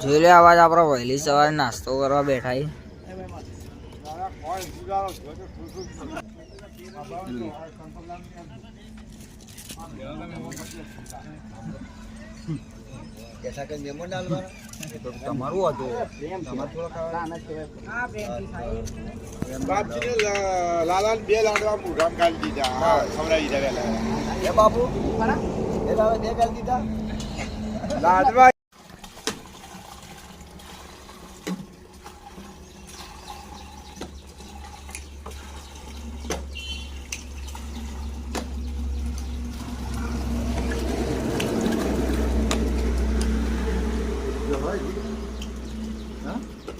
જોઈ લે અવાજ આપણો વહેલી સવારે નાસ્તો કરવા બેઠા છીએ. તો તમારું હતું તમારે થોડો બાપજીને લાલા બે લાડવા મૂઢામ કાલ દીધા. હા ખવડાવી દીધા એ બાપુ? એ દાદા બે કાલ દીધા? લાડવા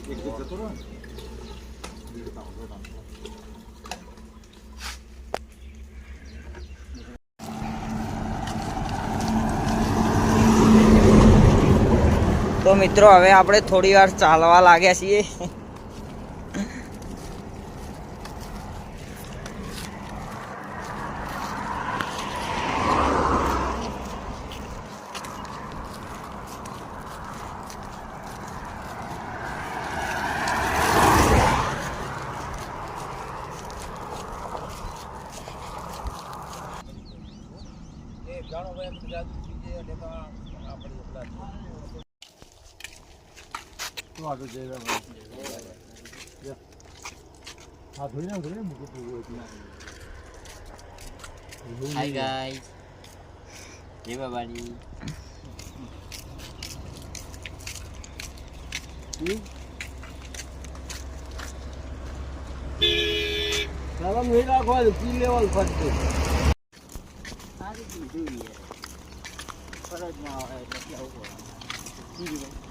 તો મિત્રો હવે આપણે થોડી વાર ચાલવા લાગ્યા છીએ. 와도 제가 다 돌리나 그래 무거 보고 Hi guys. Jumpa Bali. Dalam hela kau ada pilih level pasti. Ada di dunia. Kalau mau ada jauh. Jadi.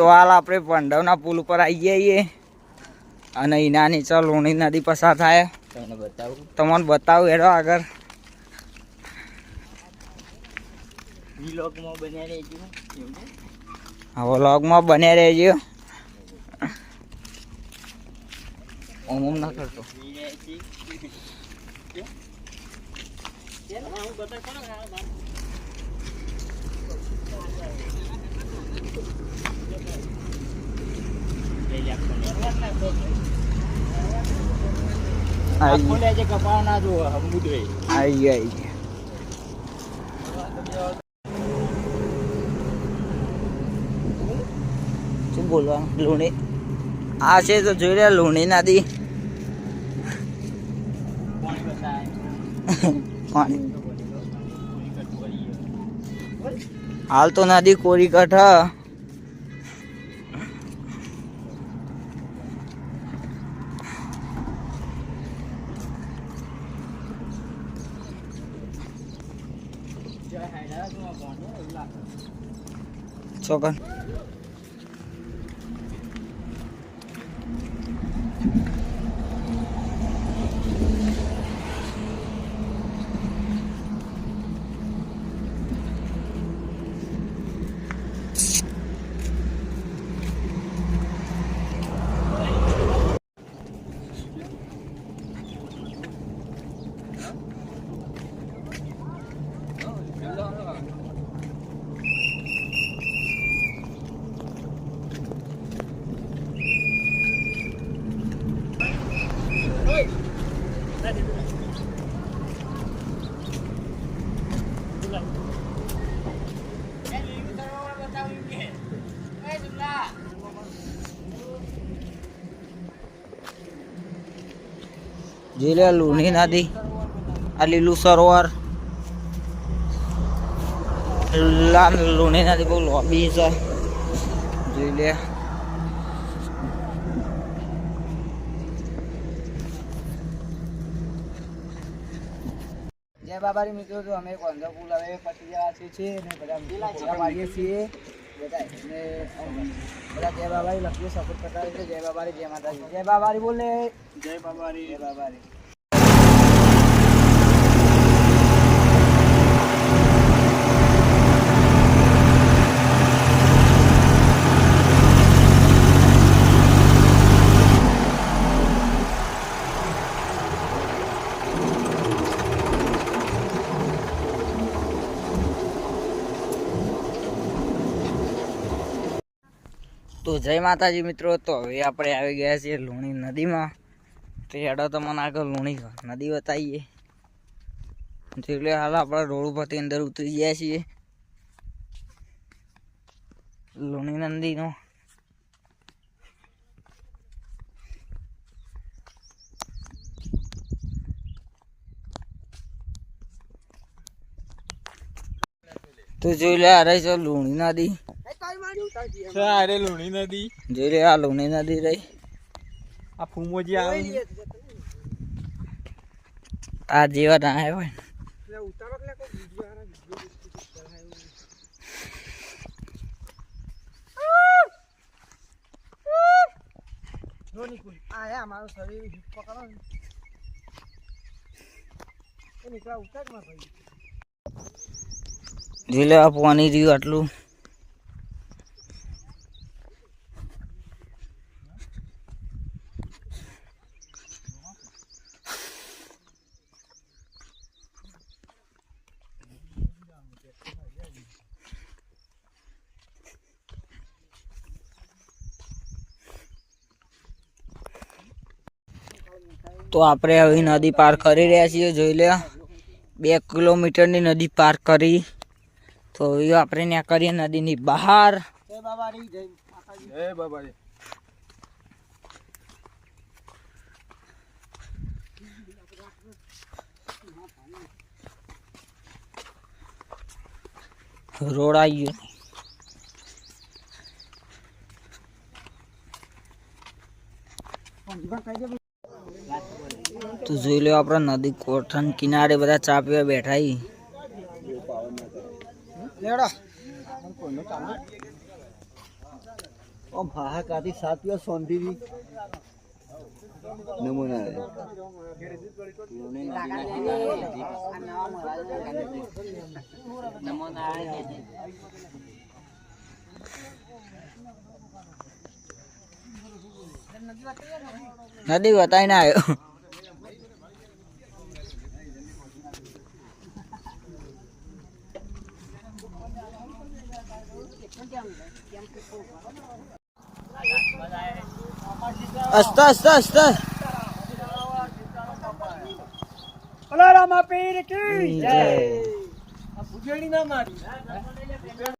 તો હાલ આપણે પંડવના પુલ ઉપર આવી જઈએ. અને એના નીચે લુણી નદી પસાર થાય. તમને બતાવું? તમને બતાવું હેડો આગળ. વ્લોગમાં બન્યા રહેજો. ઓમ ઓમ ના કરતો. હા, બોલવાનું? લુણી. આ છે તો જોઈ રહ્યા લુણી નદી હાલ તો નદી કોરી કઠ. હ. જય હાયડા, તું આ પાણી, એવું લાગે. છોકર જોઈ લે લુણી નદી, આ લીલું સરોવર. લુણી નદી બહુ લોબી છે. જોઈ લે. જય બાબારી મિત્રો, તો અમે કોંધા પુલ હવે પછી ગયા છીએ અને બધા ફોટા છીએ. બધા જય બાબારી લખ્યું સપોર્ટ કરતા રહેજો જય બાબારી જય માતાજી જય બાબારી બોલે જય બાબારી. જય બાબારી. તો જય માતાજી મિત્રો, તો હવે આપણે આવી ગયા છીએ લુણી નદીમાં. તો હેડો તો મને આગળ લુણી નદી બતાવીએ. એટલે હાલ આપણે રોડ ઉપરથી અંદર ઉતરી ગયા છીએ. લુણી નદીનો. તો જોઈ લે અરે લુણી નદી. અરે લુણી નદી. જોઈ લે આ લુણી નદી રહી. આ ફૂમોજી આવે આ જેવા ના હોય ને. જોઈ લે આ પાણી રહ્યું આટલું. તો આપણે હવે નદી પાર કરી રહ્યા છીએ જોઈ લે બે કિલોમીટરની નદી પાર કરી. તો હવે આપણે ત્યાં કરીએ નદીની બહાર. રોડ આવી ગયો? તો જોઈ લો આપણે નદી કોઠણ કિનારે બધા ચા પીવા બેઠા હી લેડા ઓમ હાહાકારથી સાથીઓ સોંધીવી નમૂના નદી આવ્યો. અસ્તા અસ્તા અસ્તા અલારામા પીર કી જય. આ ભુજેડી ના મારી